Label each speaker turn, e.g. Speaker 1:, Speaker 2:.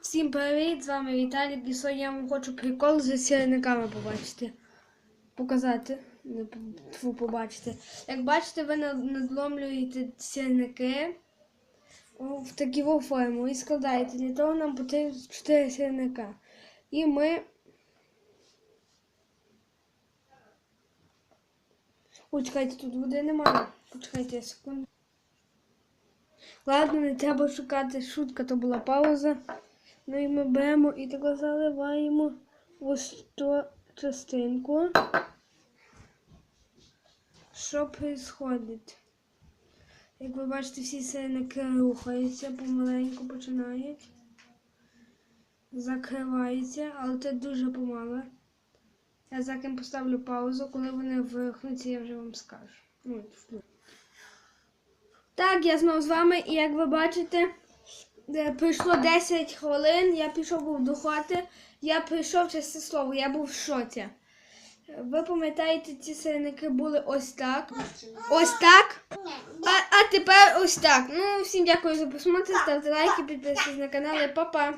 Speaker 1: Всім привіт! З вами Віталік і сьогодні я вам хочу прикол з сірниками побачити. Показати. Тьфу, побачити. Як бачите, ви надломлюєте сірники в таку форму і складаєте. Для того нам потрібно 4 сірника. І ми. Ой, чекайте, тут води немає. Почекайте секунду. Ладно, не треба шукати. Шутка то була пауза. Ну і ми беремо і тако заливаємо ось ту частинку. Що відбувається? Як ви бачите, всі сирники рухаються, помаленьку починають. Закриваються, але це дуже помало. Я зараз поставлю паузу, коли вони вихнуться, я вже вам скажу. Ну. Так, я знову з вами, і як ви бачите, Пройшло 10 хвилин, я пішов був до хати. Я прийшов чесне слово, я був в шоці. Е, Ви пам'ятаєте, ці сирники були ось так. Ось так. А, а тепер ось так. Ну, всім дякую за просмотр, ставте лайки, підписуйтесь на канал і па-па.